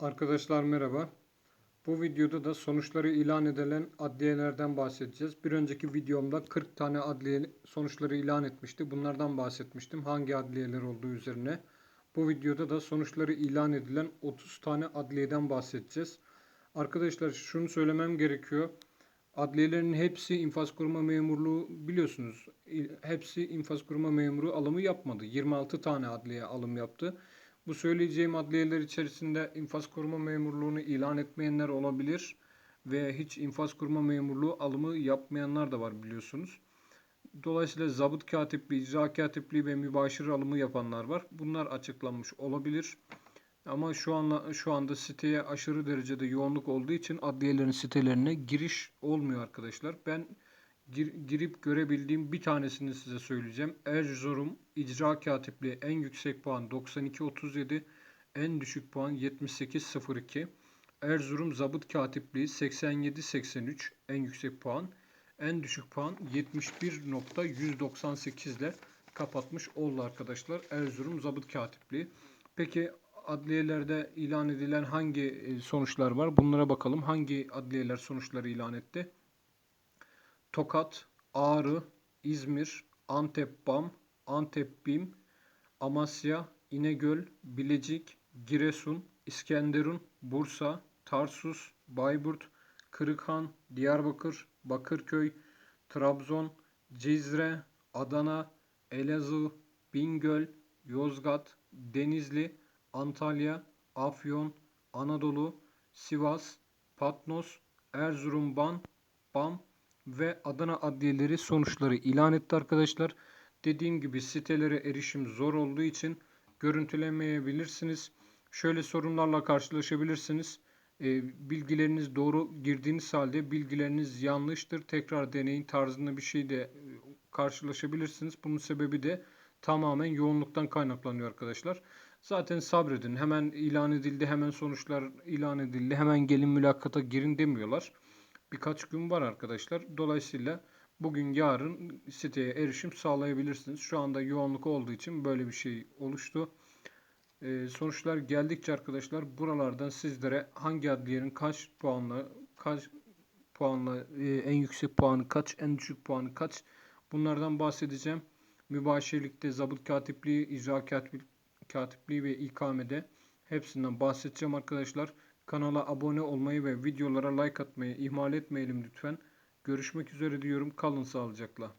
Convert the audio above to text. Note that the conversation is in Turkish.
Arkadaşlar merhaba. Bu videoda da sonuçları ilan edilen adliyelerden bahsedeceğiz. Bir önceki videomda 40 tane adliye sonuçları ilan etmişti. Bunlardan bahsetmiştim. Hangi adliyeler olduğu üzerine. Bu videoda da sonuçları ilan edilen 30 tane adliyeden bahsedeceğiz. Arkadaşlar şunu söylemem gerekiyor. Adliyelerin hepsi infaz kurma memurluğu biliyorsunuz. Hepsi infaz kurma memuru alımı yapmadı. 26 tane adliye alım yaptı. Bu söyleyeceğim adliyeler içerisinde infaz koruma memurluğunu ilan etmeyenler olabilir ve hiç infaz koruma memurluğu alımı yapmayanlar da var biliyorsunuz. Dolayısıyla zabıt katipliği, icra katipliği ve mübaşir alımı yapanlar var. Bunlar açıklanmış olabilir. Ama şu anda şu anda siteye aşırı derecede yoğunluk olduğu için adliyelerin sitelerine giriş olmuyor arkadaşlar. Ben gir, girip görebildiğim bir tanesini size söyleyeceğim. Erzurum icra katipliği en yüksek puan 92.37, en düşük puan 78.02. Erzurum zabıt katipliği 87.83 en yüksek puan. En düşük puan 71.198 ile kapatmış oldu arkadaşlar. Erzurum zabıt katipliği. Peki adliyelerde ilan edilen hangi e, sonuçlar var? Bunlara bakalım. Hangi adliyeler sonuçları ilan etti? Tokat, Ağrı, İzmir, Antep BAM, Antep BİM, Amasya, İnegöl, Bilecik, Giresun, İskenderun, Bursa, Tarsus, Bayburt, Kırıkhan, Diyarbakır, Bakırköy, Trabzon, Cizre, Adana, Elazığ, Bingöl, Yozgat, Denizli, Antalya, Afyon, Anadolu, Sivas, Patnos, Erzurum Ban, BAM ve Adana adliyeleri sonuçları ilan etti arkadaşlar. Dediğim gibi sitelere erişim zor olduğu için görüntülemeyebilirsiniz. Şöyle sorunlarla karşılaşabilirsiniz. E, bilgileriniz doğru girdiğiniz halde bilgileriniz yanlıştır. Tekrar deneyin tarzında bir şeyde e, karşılaşabilirsiniz. Bunun sebebi de tamamen yoğunluktan kaynaklanıyor arkadaşlar. Zaten sabredin. Hemen ilan edildi, hemen sonuçlar ilan edildi, hemen gelin mülakata girin demiyorlar. Birkaç gün var arkadaşlar. Dolayısıyla bugün yarın siteye erişim sağlayabilirsiniz. Şu anda yoğunluk olduğu için böyle bir şey oluştu. Ee, sonuçlar geldikçe arkadaşlar buralardan sizlere hangi adliyenin kaç puanla kaç puanla e, en yüksek puanı kaç, en düşük puanı kaç bunlardan bahsedeceğim. Mübaşirlikte, zabıt katipliği, icra katipliği ve ikamede hepsinden bahsedeceğim arkadaşlar. Kanala abone olmayı ve videolara like atmayı ihmal etmeyelim lütfen. Görüşmek üzere diyorum. Kalın sağlıcakla.